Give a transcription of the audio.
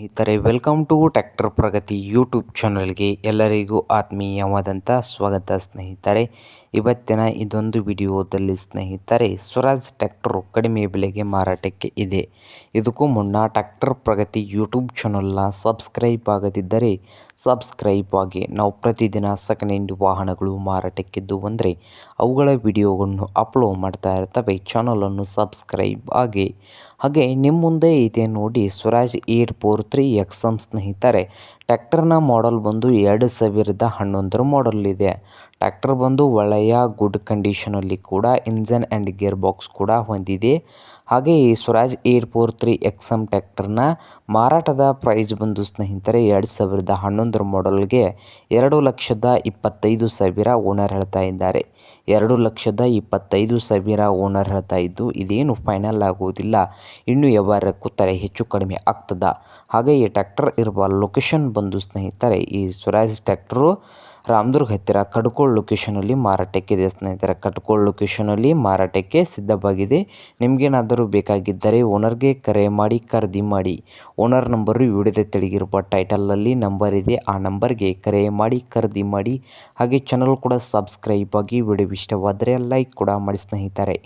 ಸ್ನೇಹಿತರೆ welcome to tractor Pragati YouTube ಚಾನಲ್ಗೆ ಎಲ್ಲರಿಗೂ ಆತ್ಮೀಯವಾದಂಥ ಸ್ವಾಗತ ಸ್ನೇಹಿತರೆ. ಇವತ್ತಿನ ಇದೊಂದು ವಿಡಿಯೋದಲ್ಲಿ ಸ್ನೇಹಿತರೆ, ಸ್ವರಾಜ್ ಟ್ಯಾಕ್ಟರು ಕಡಿಮೆ ಬೆಲೆಗೆ ಮಾರಾಟಕ್ಕೆ ಇದೆ. ಇದಕ್ಕೂ ಮುನ್ನ ಟ್ಯಾಕ್ಟರ್ ಪ್ರಗತಿ ಯೂಟ್ಯೂಬ್ ಚಾನಲ್ನ ಸಬ್ಸ್ಕ್ರೈಬ್ ಆಗದಿದ್ದರೆ ಸಬ್ಸ್ಕ್ರೈಬ್ ಆಗಿ ನಾವು ಪ್ರತಿದಿನ ಸೆಕೆಂಡ್ ಹ್ಯಾಂಡ್ ವಾಹನಗಳು ಮಾರಾಟಕ್ಕಿದ್ದು ಅಂದರೆ ಅವುಗಳ ವಿಡಿಯೋಗಳನ್ನು ಅಪ್ಲೋಡ್ ಮಾಡ್ತಾ ಇರ್ತವೆ ಚಾನಲನ್ನು ಸಬ್ಸ್ಕ್ರೈಬ್ ಆಗಿ. ಹಾಗೆ ನಿಮ್ಮ ಮುಂದೆ ಇದೆ ನೋಡಿ, Swaraj eight four three XM ಸ್ನೇಹಿತರೆ, ಟ್ಯಾಕ್ಟರ್ನ ಮಾಡಲ್ ಬಂದು ಎರಡು ಸಾವಿರದ ಹನ್ನೊಂದರ ಮಾಡಲ್ ಇದೆ. ಟ್ಯಾಕ್ಟರ್ ಬಂದು ಒಳ್ಳೆಯ ಗುಡ್ ಕಂಡೀಷನಲ್ಲಿ ಕೂಡ ಇಂಜನ್ ಆ್ಯಂಡ್ ಗೇರ್ ಬಾಕ್ಸ್ ಕೂಡ ಹೊಂದಿದೆ. ಹಾಗೆ ಈ Swaraj air four three X M ಟ್ಯಾಕ್ಟರ್ನ ಮಾರಾಟದ ಪ್ರೈಸ್ ಬಂದು ಸ್ನೇಹಿತರೆ ಎರಡು ಸಾವಿರದ ಹನ್ನೊಂದರ ಮಾಡಲ್ಗೆ ಎರಡು ಲಕ್ಷದ ಇಪ್ಪತ್ತೈದು ಸಾವಿರ ಓನರ್ ಹೇಳ್ತಾ ಇದ್ದಾರೆ. ಎರಡು ಲಕ್ಷದ ಇಪ್ಪತ್ತೈದು ಸಾವಿರ ಓನರ್ ಹೇಳ್ತಾ ಇದ್ದು ಇದೇನು ಫೈನಲ್ ಆಗುವುದಿಲ್ಲ. ಇನ್ನು ಯಾವಾರಕ್ಕೂ ತಲೆ ಹೆಚ್ಚು ಕಡಿಮೆ ಆಗ್ತದ. ಹಾಗೆ ಈ ಟ್ಯಾಕ್ಟರ್ ಇರುವ ಲೊಕೇಶನ್ ಬಂದು ಸ್ನೇಹಿತರೆ ಈ ಸ್ವರಾಜ್ ಟ್ರ್ಯಾಕ್ಟರು ರಾಮದುರ್ಗ ಹತ್ತಿರ ಕಡ್ಕೋಳ್ ಲೊಕೇಶನಲ್ಲಿ ಮಾರಾಟಕ್ಕಿದೆ ಸ್ನೇಹಿತರೆ ಕಟ್ಕೋಳ್ ಲೊಕೇಶನಲ್ಲಿ ಮಾರಾಟಕ್ಕೆ ಸಿದ್ಧವಾಗಿದೆ. ನಿಮಗೇನಾದರೂ ಬೇಕಾಗಿದ್ದರೆ ಓನರ್ಗೆ ಕರೆ ಮಾಡಿ, ಖರೀದಿ ಮಾಡಿ. ಓನರ್ ನಂಬರು ವಿಡಿಯೋದ ತಿಳಿಗಿರುವ ಟೈಟಲಲ್ಲಿ ನಂಬರ್ ಇದೆ. ಆ ನಂಬರ್ಗೆ ಕರೆ ಮಾಡಿ, ಖರೀದಿ ಮಾಡಿ. ಹಾಗೆ ಚಾನಲ್ ಕೂಡ ಸಬ್ಸ್ಕ್ರೈಬ್ ಆಗಿ ವಿಡಿಯೋ ಇಷ್ಟವಾದರೆ ಲೈಕ್ ಕೂಡ ಮಾಡಿ ಸ್ನೇಹಿತರೆ.